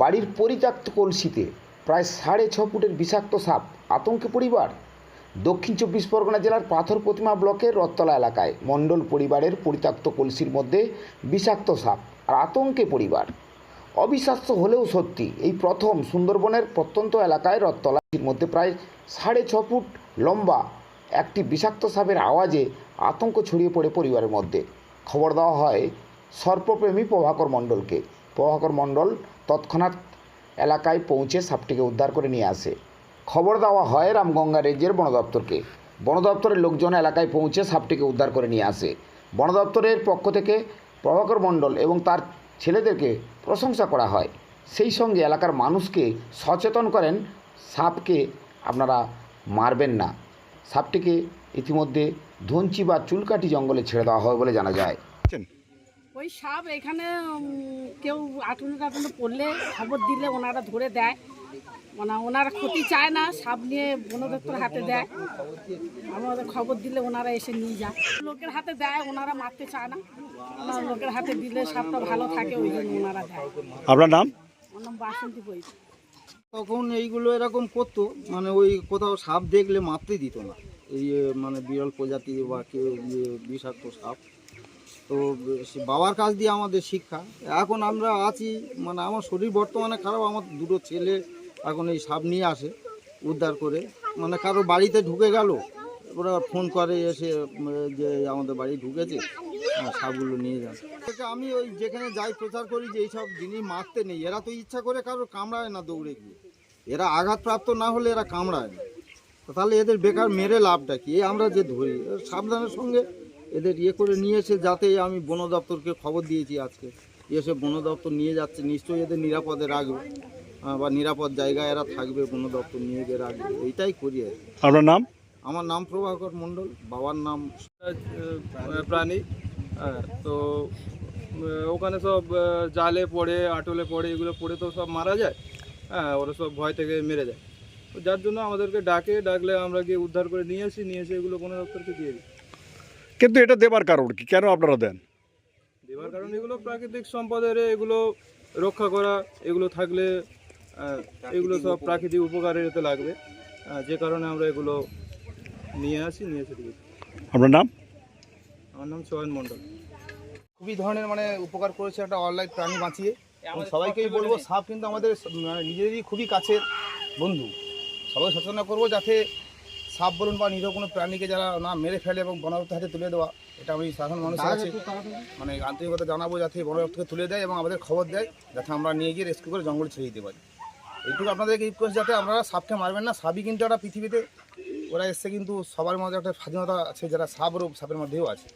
বাড়ির পরিত্যক্ত কলসিতে প্রায় সাড়ে ছ ফুটের বিষাক্ত সাপ, আতঙ্কে পরিবার। দক্ষিণ চব্বিশ পরগনা জেলার পাথর প্রতিমা ব্লকের রথতলা এলাকায় মণ্ডল পরিবারের পরিত্যক্ত কলসির মধ্যে বিষাক্ত সাপ আর আতঙ্কে পরিবার। অবিশ্বাস্য হলেও সত্যি, এই প্রথম সুন্দরবনের প্রত্যন্ত এলাকায় রথতলার মধ্যে প্রায় সাড়ে ছ ফুট লম্বা একটি বিষাক্ত সাপের আওয়াজে আতঙ্ক ছড়িয়ে পড়ে পরিবারের মধ্যে। খবর দেওয়া হয় সর্পপ্রেমী প্রভাকর মণ্ডলকে। প্রভাকর মণ্ডল তৎক্ষণাৎ এলাকায় পৌঁছে সাপটিকে উদ্ধার করে নিয়ে আসে। খবর দেওয়া হয় রামগঙ্গা রেঞ্জের বন দপ্তরকে। বন দপ্তরের লোকজন এলাকায় পৌঁছে সাপটিকে উদ্ধার করে নিয়ে আসে। বন দপ্তরের পক্ষ থেকে প্রভাকর মণ্ডল এবং তার ছেলেদেরকে প্রশংসা করা হয়। সেই সঙ্গে এলাকার মানুষকে সচেতন করেন, সাপকে আপনারা মারবেন না। সাপটিকে ইতিমধ্যে ধনচি বা চুলকাটি জঙ্গলে ছেড়ে দেওয়া হয় বলে জানা যায়। ওই সাপ এখানে কেউ আটুনে টাটুনে পড়লে খবর দিলে ওনারা ধরে দেয়। মানে ওনারা ক্ষতি চায় না সাপ নিয়ে বন দপ্তর হাতে দেয়। আমাদের খবর দিলে ওনারা এসে নিয়ে যায়। লোকের হাতে দেয় ওনারা মারতে চায় না। ওনারা লোকের হাতে দিলে সাপটা ভালো থাকে ওই জন্য ওনারা দেয়। আপনার নাম? ওর নাম বাসন্তী বই তখন এইগুলো এরকম করতো মানে ওই কোথাও সাপ দেখলে মারতেই দিত না। এই মানে বিরল প্রজাতি বা কেউ ইয়ে বিষাক্ত সাপ। তো সে বাবার কাছ দিয়ে আমাদের শিক্ষা। এখন আমরা আছি মানে আমার শরীর বর্তমানে খারাপ, আমার দুটো ছেলে এখন এই সাপ নিয়ে আসে উদ্ধার করে। মানে কারও বাড়িতে ঢুকে গেল ওরা ফোন করে এসে যে আমাদের বাড়ি ঢুকেছে সাপগুলো নিয়ে যান। আমি ওই যেখানে যাই প্রচার করি যে এইসব জিনিস মারতে নেই। এরা তো ইচ্ছা করে কারও কামড়ায় না দৌড়ে গিয়ে। এরা আঘাতপ্রাপ্ত না হলে এরা কামড়ায় না। তাহলে এদের বেকার মেরে লাভটা কি? আমরা যে ধরি সাবধানের সঙ্গে এদের ইয়ে করে নিয়ে এসে যাতে আমি বন দপ্তরকে খবর দিয়েছি আজকে। এসে বন দপ্তর নিয়ে যাচ্ছে নিশ্চয়ই এদের নিরাপদে রাখবে। বা নিরাপদ জায়গায় এরা থাকবে বন দপ্তর নিয়ে গিয়ে রাখবে। এইটাই করি আর আপনার নাম? আমার নাম প্রভাকর মণ্ডল বাবার নাম প্রাণী। হ্যাঁ, তো ওখানে সব জালে পড়ে আটলে পড়ে এগুলো পড়ে তো সব মারা যায়। হ্যাঁ ওরা সব ভয় থেকে মেরে যায়। তো যার জন্য আমাদেরকে ডাকে ডাকলে আমরা গিয়ে উদ্ধার করে নিয়ে আসি নিয়ে এসে এগুলো কোনো দপ্তরকে দিয়ে দিই। কিন্তু এটা দেবার কারণ কি? কেন আপনারা দেন? দেবার কারণ এগুলো প্রাকৃতিক সম্পদের এগুলো রক্ষা করা এগুলো থাকলে এগুলো সব প্রাকৃতিক উপকারের এতে লাগবে। যে কারণে আমরা এগুলো নিয়ে আসি নিয়ে এসে দিই। আপনার নাম? আমার নাম সোহেন মণ্ডল। খুবই ধরনের মানে উপকার করেছে একটা অনলাইন প্রাণী বাঁচিয়ে। এবং সবাইকেই বলব সাপ কিন্তু আমাদের মানে নিজেদেরই খুবই কাছের বন্ধু। সবাই সচেতন করব যাতে সাপ বলুন বা নিরীহ কোনো প্রাণীকে যারা না মেরে ফেলে এবং বনদপ্তর হাতে তুলে দেওয়া এটা আমি সাধারণ মানুষের কাছে মানে আন্তরিকতা জানাব যাতে বনদপ্তরকে তুলে দেয় এবং আমাদের খবর দেয় যাতে আমরা নিয়ে গিয়ে রেস্কিউ করে জঙ্গল ছেড়ে দিতে পারি। এইটুকু আপনাদেরকে রিকোয়েস্ট যাতে আপনারা সাপকে মারবেন না সাপই কিন্তু একটা পৃথিবীতে ওরা এসছে কিন্তু সবার মধ্যে একটা স্বাধীনতা আছে যারা সাপ রূপ সাপের মধ্যেও আছে।